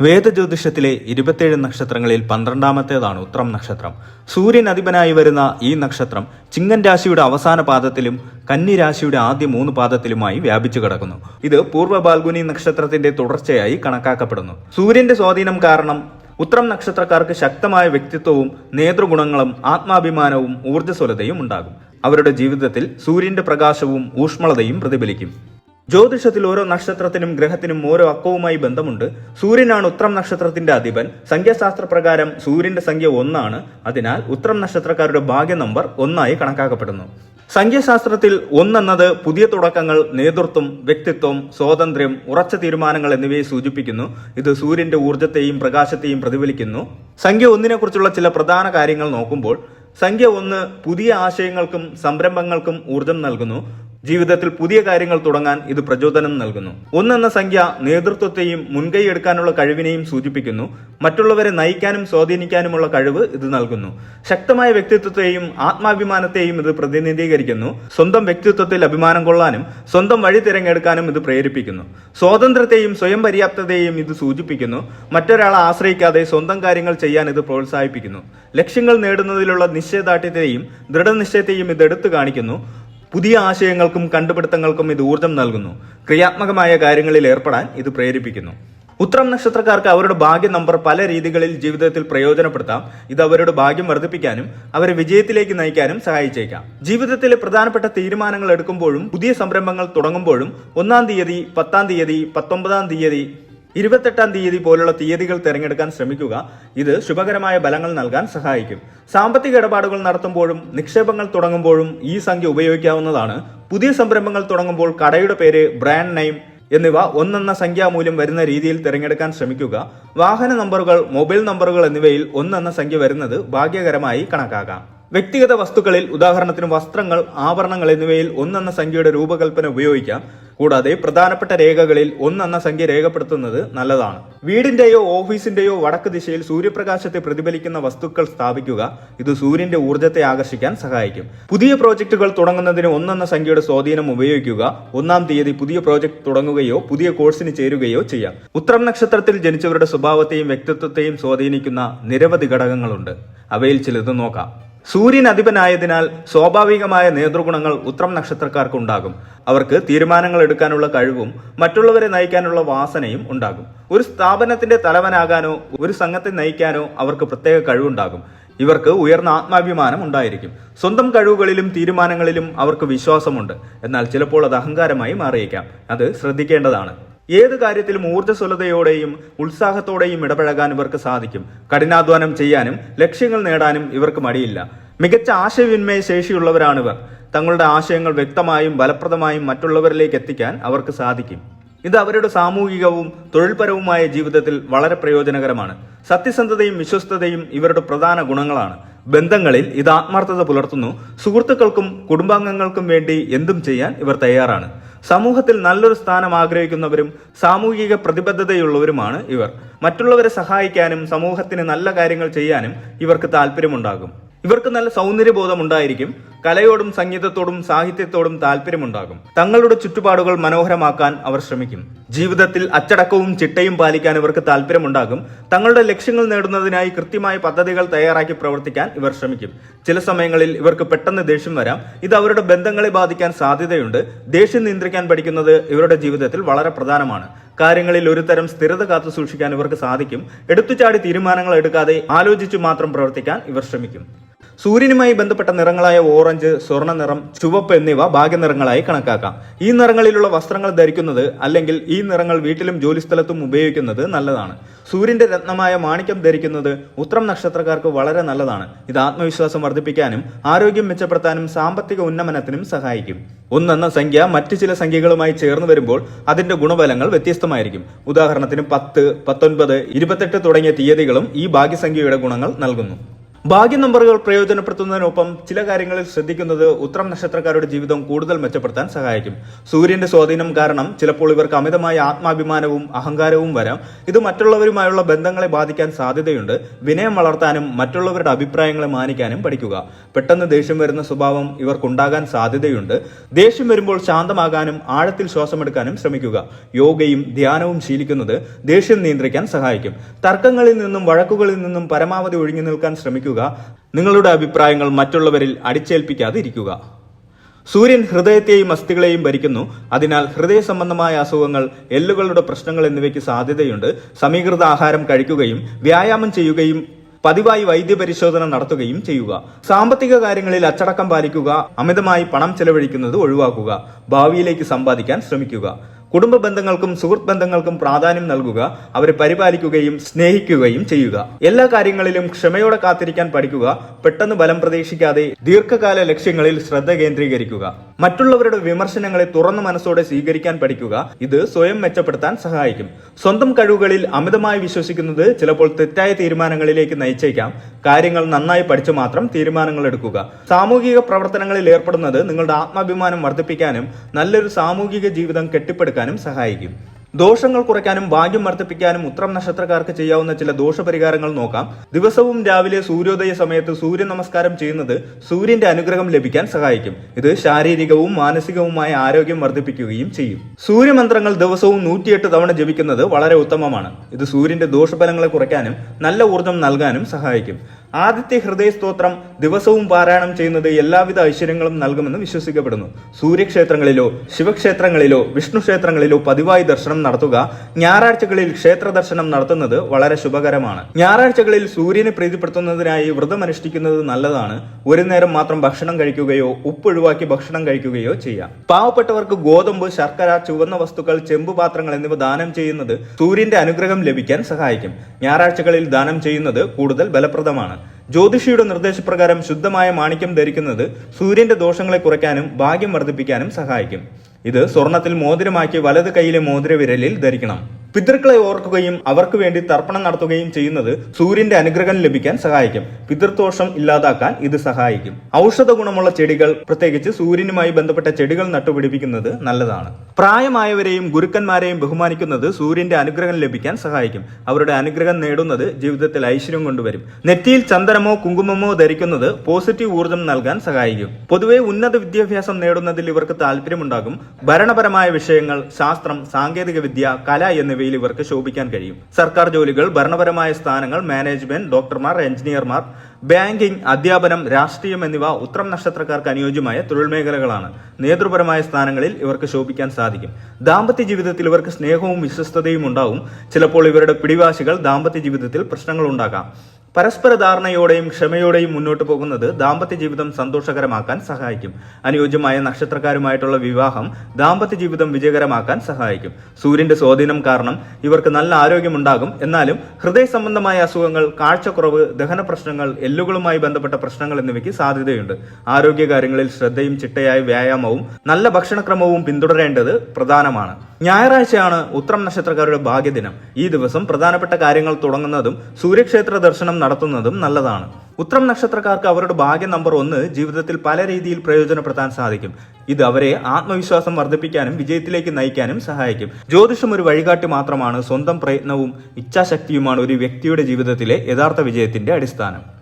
വേദജ്യോതിഷത്തിലെ ഇരുപത്തിയേഴ് നക്ഷത്രങ്ങളിൽ പന്ത്രണ്ടാമത്തേതാണ് ഉത്രം നക്ഷത്രം. സൂര്യൻ അധിപനായി വരുന്ന ഈ നക്ഷത്രം ചിങ്ങൻ രാശിയുടെ അവസാന പാദത്തിലും കന്നി രാശിയുടെ ആദ്യ മൂന്ന് പാദത്തിലുമായി വ്യാപിച്ചു കിടക്കുന്നു. ഇത് പൂർവ ബാൽഗുനി നക്ഷത്രത്തിന്റെ തുടർച്ചയായി കണക്കാക്കപ്പെടുന്നു. സൂര്യന്റെ സ്വാധീനം കാരണം ഉത്രം നക്ഷത്രക്കാർക്ക് ശക്തമായ വ്യക്തിത്വവും നേതൃഗുണങ്ങളും ആത്മാഭിമാനവും ഊർജസ്വലതയും ഉണ്ടാകും. അവരുടെ ജീവിതത്തിൽ സൂര്യന്റെ പ്രകാശവും ഊഷ്മളതയും പ്രതിഫലിക്കും. ജ്യോതിഷത്തിൽ ഓരോ നക്ഷത്രത്തിനും ഗ്രഹത്തിനും ഓരോ അക്കവുമായി ബന്ധമുണ്ട്. സൂര്യനാണ് ഉത്രം നക്ഷത്രത്തിന്റെ അധിപൻ. സംഖ്യാശാസ്ത്ര പ്രകാരം സൂര്യന്റെ സംഖ്യ ഒന്നാണ്. അതിനാൽ ഉത്രം നക്ഷത്രക്കാരുടെ ഭാഗ്യ നമ്പർ ഒന്നായി കണക്കാക്കപ്പെടുന്നു. സംഖ്യാശാസ്ത്രത്തിൽ ഒന്നെന്നത് പുതിയ തുടക്കങ്ങൾ നേതൃത്വം വ്യക്തിത്വം സ്വാതന്ത്ര്യം ഉറച്ച തീരുമാനങ്ങൾ എന്നിവയെ സൂചിപ്പിക്കുന്നു. ഇത് സൂര്യന്റെ ഊർജത്തെയും പ്രകാശത്തെയും പ്രതിഫലിക്കുന്നു. സംഖ്യ ഒന്നിനെ കുറിച്ചുള്ള ചില പ്രധാന കാര്യങ്ങൾ നോക്കുമ്പോൾ സംഖ്യ ഒന്ന് പുതിയ ആശയങ്ങൾക്കും സംരംഭങ്ങൾക്കും ഊർജം നൽകുന്നു. ജീവിതത്തിൽ പുതിയ കാര്യങ്ങൾ തുടങ്ങാൻ ഇത് പ്രചോദനം നൽകുന്നു. ഒന്നെന്ന സംഖ്യ നേതൃത്വത്തെയും മുൻകൈ എടുക്കാനുള്ള കഴിവിനെയും സൂചിപ്പിക്കുന്നു. മറ്റുള്ളവരെ നയിക്കാനും സ്വാധീനിക്കാനുമുള്ള കഴിവ് ഇത് നൽകുന്നു. ശക്തമായ വ്യക്തിത്വത്തെയും ആത്മാഭിമാനത്തെയും ഇത് പ്രതിനിധീകരിക്കുന്നു. സ്വന്തം വ്യക്തിത്വത്തിൽ അഭിമാനം കൊള്ളാനും സ്വന്തം വഴി തിരഞ്ഞെടുക്കാനും ഇത് പ്രേരിപ്പിക്കുന്നു. സ്വാതന്ത്ര്യത്തെയും സ്വയം പര്യാപ്തതയെയും ഇത് സൂചിപ്പിക്കുന്നു. മറ്റൊരാളെ ആശ്രയിക്കാതെ സ്വന്തം കാര്യങ്ങൾ ചെയ്യാൻ ഇത് പ്രോത്സാഹിപ്പിക്കുന്നു. ലക്ഷ്യങ്ങൾ നേടുന്നതിലുള്ള നിശ്ചയദാർഢ്യത്തെയും ദൃഢനിശ്ചയത്തെയും ഇത് എടുത്തു കാണിക്കുന്നു. പുതിയ ആശയങ്ങൾക്കും കണ്ടുപിടുത്തങ്ങൾക്കും ഇത് ഊർജം നൽകുന്നു. ക്രിയാത്മകമായ കാര്യങ്ങളിൽ ഏർപ്പെടാൻ ഇത് പ്രേരിപ്പിക്കുന്നു. ഉത്രം നക്ഷത്രക്കാർക്ക് അവരുടെ ഭാഗ്യ നമ്പർ പല രീതികളിൽ ജീവിതത്തിൽ പ്രയോജനപ്പെടുത്താം. ഇത് അവരുടെ ഭാഗ്യം വർദ്ധിപ്പിക്കാനും അവരെ വിജയത്തിലേക്ക് നയിക്കാനും സഹായിച്ചേക്കാം. ജീവിതത്തിലെ പ്രധാനപ്പെട്ട തീരുമാനങ്ങൾ എടുക്കുമ്പോഴും പുതിയ സംരംഭങ്ങൾ തുടങ്ങുമ്പോഴും ഒന്നാം തീയതി പത്താം തീയതി പത്തൊമ്പതാം തീയതി ഇരുപത്തെട്ടാം തീയതി പോലുള്ള തീയതികൾ തിരഞ്ഞെടുക്കാൻ ശ്രമിക്കുക. ഇത് ശുഭകരമായ ബലങ്ങൾ നൽകാൻ സഹായിക്കും. സാമ്പത്തിക ഇടപാടുകൾ നടത്തുമ്പോഴും നിക്ഷേപങ്ങൾ തുടങ്ങുമ്പോഴും ഈ സംഖ്യ ഉപയോഗിക്കാവുന്നതാണ്. പുതിയ സംരംഭങ്ങൾ തുടങ്ങുമ്പോൾ കടയുടെ പേര് ബ്രാൻഡ് നെയിം എന്നിവ ഒന്നെന്ന സംഖ്യാമൂല്യം വരുന്ന രീതിയിൽ തിരഞ്ഞെടുക്കാൻ ശ്രമിക്കുക. വാഹന നമ്പറുകൾ മൊബൈൽ നമ്പറുകൾ എന്നിവയിൽ ഒന്നെന്ന സംഖ്യ വരുന്നത് ഭാഗ്യകരമായി കണക്കാക്കാം. വ്യക്തിഗത വസ്തുക്കളിൽ ഉദാഹരണത്തിന് വസ്ത്രങ്ങൾ ആഭരണങ്ങൾ എന്നിവയിൽ ഒന്നെന്ന സംഖ്യയുടെ രൂപകൽപ്പന ഉപയോഗിക്കാം. കൂടാതെ പ്രധാനപ്പെട്ട രേഖകളിൽ ഒന്നെന്ന സംഖ്യ രേഖപ്പെടുത്തുന്നത് നല്ലതാണ്. വീടിന്റെയോ ഓഫീസിന്റെയോ വടക്ക് ദിശയിൽ സൂര്യപ്രകാശത്തെ പ്രതിഫലിക്കുന്ന വസ്തുക്കൾ സ്ഥാപിക്കുക ഇത് സൂര്യന്റെ ഊർജത്തെ ആകർഷിക്കാൻ സഹായിക്കും. പുതിയ പ്രോജക്റ്റുകൾ തുടങ്ങുന്നതിന് ഒന്നെന്ന സംഖ്യയുടെ സ്വാധീനം ഉപയോഗിക്കുക. ഒന്നാം തീയതി പുതിയ പ്രോജക്റ്റ് തുടങ്ങുകയോ പുതിയ കോഴ്സിന് ചേരുകയോ ചെയ്യാം. ഉത്രം നക്ഷത്രത്തിൽ ജനിച്ചവരുടെ സ്വഭാവത്തെയും വ്യക്തിത്വത്തെയും സ്വാധീനിക്കുന്ന നിരവധി ഘടകങ്ങളുണ്ട്. അവയിൽ ചിലത് നോക്കാം. സൂര്യൻ അധിപനായതിനാൽ സ്വാഭാവികമായ നേതൃഗുണങ്ങൾ ഉത്രം നക്ഷത്രക്കാർക്ക് ഉണ്ടാകും അവർക്ക് തീരുമാനങ്ങൾ എടുക്കാനുള്ള കഴിവും മറ്റുള്ളവരെ നയിക്കാനുള്ള വാസനയും ഉണ്ടാകും. ഒരു സ്ഥാപനത്തിന്റെ തലവനാകാനോ ഒരു സംഘത്തെ നയിക്കാനോ അവർക്ക് പ്രത്യേക കഴിവുണ്ടാകും. ഇവർക്ക് ഉയർന്ന ആത്മാഭിമാനം ഉണ്ടായിരിക്കും. സ്വന്തം കഴിവുകളിലും തീരുമാനങ്ങളിലും അവർക്ക് വിശ്വാസമുണ്ട്. എന്നാൽ ചിലപ്പോൾ അത് അഹങ്കാരമായി മാറിയേക്കാം. അത് ശ്രദ്ധിക്കേണ്ടതാണ്. ഏത് കാര്യത്തിലും ഊർജസ്വലതയോടെയും ഉത്സാഹത്തോടെയും ഇടപഴകാൻ ഇവർക്ക് സാധിക്കും. കഠിനാധ്വാനം ചെയ്യാനും ലക്ഷ്യങ്ങൾ നേടാനും ഇവർക്ക് മടിയില്ല. മികച്ച ആശയവിനിമയ ശേഷിയുള്ളവരാണിവർ. തങ്ങളുടെ ആശയങ്ങൾ വ്യക്തമായും ഫലപ്രദമായും മറ്റുള്ളവരിലേക്ക് എത്തിക്കാൻ അവർക്ക് സാധിക്കും. ഇത് അവരുടെ സാമൂഹികവും തൊഴിൽപരവുമായ ജീവിതത്തിൽ വളരെ പ്രയോജനകരമാണ്. സത്യസന്ധതയും വിശ്വസ്തതയും ഇവരുടെ പ്രധാന ഗുണങ്ങളാണ്. ബന്ധങ്ങളിൽ ഇത് ആത്മാർത്ഥത പുലർത്തുന്നു. സുഹൃത്തുക്കൾക്കും കുടുംബാംഗങ്ങൾക്കും വേണ്ടി എന്തും ചെയ്യാൻ ഇവർ തയ്യാറാണ്. സമൂഹത്തിൽ നല്ലൊരു സ്ഥാനം ആഗ്രഹിക്കുന്നവരും സാമൂഹിക പ്രതിബദ്ധതയുള്ളവരുമാണ് ഇവർ. മറ്റുള്ളവരെ സഹായിക്കാനും സമൂഹത്തിന് നല്ല കാര്യങ്ങൾ ചെയ്യാനും ഇവർക്ക് താല്പര്യമുണ്ടാകും ഇവർക്ക് നല്ല സൗന്ദര്യബോധം ഉണ്ടായിരിക്കും കലയോടും സംഗീതത്തോടും സാഹിത്യത്തോടും താല്പര്യമുണ്ടാകും. തങ്ങളുടെ ചുറ്റുപാടുകൾ മനോഹരമാക്കാൻ അവർ ശ്രമിക്കും. ജീവിതത്തിൽ അച്ചടക്കവും ചിട്ടയും പാലിക്കാൻ ഇവർക്ക് താല്പര്യമുണ്ടാകും. തങ്ങളുടെ ലക്ഷ്യങ്ങൾ നേടുന്നതിനായി കൃത്യമായ പദ്ധതികൾ തയ്യാറാക്കി പ്രവർത്തിക്കാൻ ഇവർ ശ്രമിക്കും. ചില സമയങ്ങളിൽ ഇവർക്ക് പെട്ടെന്ന് ദേഷ്യം വരാം. ഇത് അവരുടെ ബന്ധങ്ങളെ ബാധിക്കാൻ സാധ്യതയുണ്ട്. ദേഷ്യം നിയന്ത്രിക്കാൻ പഠിക്കുന്നത് ഇവരുടെ ജീവിതത്തിൽ വളരെ പ്രധാനമാണ്. കാര്യങ്ങളിൽ ഒരു തരം സ്ഥിരത കാത്തു സൂക്ഷിക്കാൻ ഇവർക്ക് സാധിക്കും. എടുത്തുചാടി തീരുമാനങ്ങൾ എടുക്കാതെ ആലോചിച്ചു മാത്രം പ്രവർത്തിക്കാൻ ഇവർ ശ്രമിക്കും. സൂര്യനുമായി ബന്ധപ്പെട്ട നിറങ്ങളായ ഓറഞ്ച് സ്വർണ നിറം ചുവപ്പ് എന്നിവ ഭാഗ്യനിറങ്ങളായി കണക്കാക്കാം. ഈ നിറങ്ങളിലുള്ള വസ്ത്രങ്ങൾ ധരിക്കുന്നത് അല്ലെങ്കിൽ ഈ നിറങ്ങൾ വീട്ടിലും ജോലിസ്ഥലത്തും ഉപയോഗിക്കുന്നത് നല്ലതാണ്. സൂര്യന്റെ രത്നമായ മാണിക്യം ധരിക്കുന്നത് ഉത്രം നക്ഷത്രക്കാർക്ക് വളരെ നല്ലതാണ്. ഇത് ആത്മവിശ്വാസം വർദ്ധിപ്പിക്കാനും ആരോഗ്യം മെച്ചപ്പെടുത്താനും സാമ്പത്തിക ഉന്നമനത്തിനും സഹായിക്കും. ഒന്നെന്ന സംഖ്യ മറ്റു ചില സംഖ്യകളുമായി ചേർന്ന് വരുമ്പോൾ അതിന്റെ ഗുണഫലങ്ങൾ വ്യത്യസ്തമായിരിക്കും. ഉദാഹരണത്തിന് പത്ത് പത്തൊൻപത് ഇരുപത്തെട്ട് തുടങ്ങിയ തീയതികളും ഈ ഭാഗ്യസംഖ്യയുടെ ഗുണങ്ങൾ നൽകുന്നു. ഭാഗ്യ നമ്പറുകൾ പ്രയോജനപ്പെടുത്തുന്നതിനൊപ്പം ചില കാര്യങ്ങളിൽ ശ്രദ്ധിക്കുന്നത് ഉത്രം നക്ഷത്രക്കാരുടെ ജീവിതം കൂടുതൽ മെച്ചപ്പെടുത്താൻ സഹായിക്കും. സൂര്യന്റെ സ്വാധീനം കാരണം ചിലപ്പോൾ ഇവർക്ക് അമിതമായ ആത്മാഭിമാനവും അഹങ്കാരവും വരാം. ഇത് മറ്റുള്ളവരുമായുള്ള ബന്ധങ്ങളെ ബാധിക്കാൻ സാധ്യതയുണ്ട്. വിനയം വളർത്താനും മറ്റുള്ളവരുടെ അഭിപ്രായങ്ങളെ മാനിക്കാനും പഠിക്കുക. പെട്ടെന്ന് ദേഷ്യം വരുന്ന സ്വഭാവം ഇവർക്കുണ്ടാകാൻ സാധ്യതയുണ്ട്. ദേഷ്യം വരുമ്പോൾ ശാന്തമാകാനും ആഴത്തിൽ ശ്വാസമെടുക്കാനും ശ്രമിക്കുക. യോഗയും ധ്യാനവും ശീലിക്കുന്നത് ദേഷ്യം നിയന്ത്രിക്കാൻ സഹായിക്കും. തർക്കങ്ങളിൽ നിന്നും വഴക്കുകളിൽ നിന്നും പരമാവധി ഒഴിഞ്ഞു നിൽക്കാൻ ശ്രമിക്കുക. നിങ്ങളുടെ അഭിപ്രായങ്ങൾ മറ്റുള്ളവരിൽ അടിച്ചേൽപ്പിക്കാതെ ഇരിക്കുക സൂര്യൻ ഹൃദയത്തെയും അസ്ഥികളെയും ഭരിക്കുന്നു. അതിനാൽ ഹൃദയ സംബന്ധമായ അസുഖങ്ങൾ എല്ലുകളുടെ പ്രശ്നങ്ങൾ എന്നിവയ്ക്ക് സാധ്യതയുണ്ട്. സമീകൃത ആഹാരം കഴിക്കുകയും വ്യായാമം ചെയ്യുകയും പതിവായി വൈദ്യപരിശോധന നടത്തുകയും ചെയ്യുക. സാമ്പത്തിക കാര്യങ്ങളിൽ അച്ചടക്കം പാലിക്കുക. അമിതമായി പണം ചെലവഴിക്കുന്നത് ഒഴിവാക്കുക. ഭാവിയിലേക്ക് സമ്പാദിക്കാൻ ശ്രമിക്കുക. കുടുംബ ബന്ധങ്ങൾക്കും സുഹൃത്ത് ബന്ധങ്ങൾക്കും പ്രാധാന്യം നൽകുക അവരെ പരിപാലിക്കുകയും സ്നേഹിക്കുകയും ചെയ്യുക. എല്ലാ കാര്യങ്ങളിലും ക്ഷമയോടെ കാത്തിരിക്കാൻ പഠിക്കുക പെട്ടെന്ന് ബലം പ്രതീക്ഷിക്കാതെ ദീർഘകാല ലക്ഷ്യങ്ങളിൽ ശ്രദ്ധ കേന്ദ്രീകരിക്കുക. മറ്റുള്ളവരുടെ വിമർശനങ്ങളെ തുറന്ന മനസ്സോടെ സ്വീകരിക്കാൻ പഠിക്കുക ഇത് സ്വയം മെച്ചപ്പെടുത്താൻ സഹായിക്കും. സ്വന്തം കഴിവുകളിൽ അമിതമായി വിശ്വസിക്കുന്നത് ചിലപ്പോൾ തെറ്റായ തീരുമാനങ്ങളിലേക്ക് നയിച്ചേക്കാം. കാര്യങ്ങൾ നന്നായി പഠിച്ചു മാത്രം തീരുമാനങ്ങൾ എടുക്കുക. സാമൂഹിക പ്രവർത്തനങ്ങളിൽ ഏർപ്പെടുന്നത് നിങ്ങളുടെ ആത്മാഭിമാനം വർദ്ധിപ്പിക്കാനും നല്ലൊരു സാമൂഹിക ജീവിതം കെട്ടിപ്പടുക്കാനും സഹായിക്കും. ദോഷങ്ങൾ കുറയ്ക്കാനും ഭാഗ്യം വർദ്ധിപ്പിക്കാനും ഉത്രം നക്ഷത്രക്കാർക്ക് ചെയ്യാവുന്ന ചില ദോഷപരിഹാരങ്ങൾ നോക്കാം. ദിവസവും രാവിലെ സൂര്യോദയ സമയത്ത് സൂര്യ നമസ്കാരം ചെയ്യുന്നത് സൂര്യന്റെ അനുഗ്രഹം ലഭിക്കാൻ സഹായിക്കും. ഇത് ശാരീരികവും മാനസികവുമായ ആരോഗ്യം വർദ്ധിപ്പിക്കുകയും ചെയ്യും. സൂര്യമന്ത്രങ്ങൾ ദിവസവും നൂറ്റിയെട്ട് തവണ ജപിക്കുന്നത് വളരെ ഉത്തമമാണ്. ഇത് സൂര്യന്റെ ദോഷഫലങ്ങളെ കുറയ്ക്കാനും നല്ല ഊർജം നൽകാനും സഹായിക്കും. ആദിത്യ ഹൃദയ സ്തോത്രം ദിവസവും പാരായണം ചെയ്യുന്നത് എല്ലാവിധ ഐശ്വര്യങ്ങളും നൽകുമെന്ന് വിശ്വസിക്കപ്പെടുന്നു. സൂര്യക്ഷേത്രങ്ങളിലോ ശിവക്ഷേത്രങ്ങളിലോ വിഷ്ണു ക്ഷേത്രങ്ങളിലോ പതിവായി ദർശനം നടത്തുക ഞായറാഴ്ചകളിൽ ക്ഷേത്ര ദർശനം നടത്തുന്നത് വളരെ ശുഭകരമാണ്. ഞായറാഴ്ചകളിൽ സൂര്യനെ പ്രീതിപ്പെടുത്തുന്നതിനായി വ്രതം അനുഷ്ഠിക്കുന്നത് നല്ലതാണ്. ഒരു നേരം മാത്രം ഭക്ഷണം കഴിക്കുകയോ ഉപ്പ് ഒഴിവാക്കി ഭക്ഷണം കഴിക്കുകയോ ചെയ്യാം. പാവപ്പെട്ടവർക്ക് ഗോതമ്പ് ശർക്കര ചുവന്ന വസ്തുക്കൾ ചെമ്പ് പാത്രങ്ങൾ എന്നിവ ദാനം ചെയ്യുന്നത് സൂര്യന്റെ അനുഗ്രഹം ലഭിക്കാൻ സഹായിക്കും. ഞായറാഴ്ചകളിൽ ദാനം ചെയ്യുന്നത് കൂടുതൽ ഫലപ്രദമാണ്. ജ്യോതിഷിയുടെ നിർദ്ദേശപ്രകാരം ശുദ്ധമായ മാണിക്യം ധരിക്കുന്നത് സൂര്യന്റെ ദോഷങ്ങളെ കുറയ്ക്കാനും ഭാഗ്യം വർദ്ധിപ്പിക്കാനും സഹായിക്കും. ഇത് സ്വർണത്തിൽ മോതിരമാക്കി വലത് കൈയിലെ മോതിരവിരലിൽ ധരിക്കണം. പിതൃക്കളെ ഓർക്കുകയും അവർക്ക് വേണ്ടി തർപ്പണം നടത്തുകയും ചെയ്യുന്നത് സൂര്യന്റെ അനുഗ്രഹം ലഭിക്കാൻ സഹായിക്കും. പിതൃദോഷം ഇല്ലാതാക്കാൻ ഇത് സഹായിക്കും. ഔഷധ ഗുണമുള്ള ചെടികൾ പ്രത്യേകിച്ച് സൂര്യനുമായി ബന്ധപ്പെട്ട ചെടികൾ നട്ടുപിടിപ്പിക്കുന്നത് നല്ലതാണ്. പ്രായമായവരെയും ഗുരുക്കന്മാരെയും ബഹുമാനിക്കുന്നത് സൂര്യന്റെ അനുഗ്രഹം ലഭിക്കാൻ സഹായിക്കും. അവരുടെ അനുഗ്രഹം നേടുന്നത് ജീവിതത്തിൽ ഐശ്വര്യം കൊണ്ടുവരും. നെറ്റിയിൽ ചന്ദനമോ കുങ്കുമമോ ധരിക്കുന്നത് പോസിറ്റീവ് ഊർജം നൽകാൻ സഹായിക്കും. പൊതുവെ ഉന്നത വിദ്യാഭ്യാസം നേടുന്നതിൽ ഇവർക്ക് താല്പര്യമുണ്ടാകും. ഭരണപരമായ വിഷയങ്ങൾ ശാസ്ത്രം സാങ്കേതിക വിദ്യ കല എന്നിവയിൽ ഇവർക്ക് ശോഭിക്കാൻ കഴിയും. സർക്കാർ ജോലികൾ ഭരണപരമായ സ്ഥാനങ്ങൾ മാനേജ്മെന്റ് ഡോക്ടർമാർ എഞ്ചിനീയർമാർ ബാങ്കിംഗ് അധ്യാപനം രാഷ്ട്രീയം എന്നിവ ഉത്രം നക്ഷത്രക്കാർക്ക് അനുയോജ്യമായ തൊഴിൽ മേഖലകളാണ്. നേതൃപരമായ സ്ഥാനങ്ങളിൽ ഇവർക്ക് ശോഭിക്കാൻ സാധിക്കും. ദാമ്പത്യ ജീവിതത്തിൽ ഇവർക്ക് സ്നേഹവും വിശ്വസ്തതയും ഉണ്ടാവും. ചിലപ്പോൾ ഇവരുടെ പിടിവാശികൾ ദാമ്പത്യ ജീവിതത്തിൽ പ്രശ്നങ്ങൾ ഉണ്ടാക്കാം പരസ്പര ധാരണയോടെയും ക്ഷമയോടെയും മുന്നോട്ട് പോകുന്നത് ദാമ്പത്യ ജീവിതം സന്തോഷകരമാക്കാൻ സഹായിക്കും. അനുയോജ്യമായ നക്ഷത്രക്കാരുമായിട്ടുള്ള വിവാഹം ദാമ്പത്യ ജീവിതം വിജയകരമാക്കാൻ സഹായിക്കും. സൂര്യന്റെ സ്വാധീനം കാരണം ഇവർക്ക് നല്ല ആരോഗ്യമുണ്ടാകും. എന്നാലും ഹൃദയ സംബന്ധമായ അസുഖങ്ങൾ കാഴ്ചക്കുറവ് ദഹന പ്രശ്നങ്ങൾ എല്ലുകളുമായി ബന്ധപ്പെട്ട പ്രശ്നങ്ങൾ എന്നിവയ്ക്ക് സാധ്യതയുണ്ട്. ആരോഗ്യകാര്യങ്ങളിൽ ശ്രദ്ധയും ചിട്ടയായ വ്യായാമവും നല്ല ഭക്ഷണക്രമവും പിന്തുടരേണ്ടത് പ്രധാനമാണ്. ഞായറാഴ്ചയാണ് ഉത്രം നക്ഷത്രക്കാരുടെ ഭാഗ്യദിനം. ഈ ദിവസം പ്രധാനപ്പെട്ട കാര്യങ്ങൾ തുടങ്ങുന്നതും സൂര്യക്ഷേത്ര ദർശനം നടത്തുന്നതും നല്ലതാണ്. ഉത്രം നക്ഷത്രക്കാർക്ക് അവരുടെ ഭാഗ്യ നമ്പർ ഒന്ന് ജീവിതത്തിൽ പല രീതിയിൽ പ്രയോജനപ്പെടുത്താൻ സാധിക്കും. ഇത് അവരെ ആത്മവിശ്വാസം വർദ്ധിപ്പിക്കാനും വിജയത്തിലേക്ക് നയിക്കാനും സഹായിക്കും. ജ്യോതിഷം ഒരു വഴികാട്ടി മാത്രമാണ്. സ്വന്തം പ്രയത്നവും ഇച്ഛാശക്തിയുമാണ് ഒരു വ്യക്തിയുടെ ജീവിതത്തിലെ യഥാർത്ഥ വിജയത്തിന്റെ അടിസ്ഥാനം.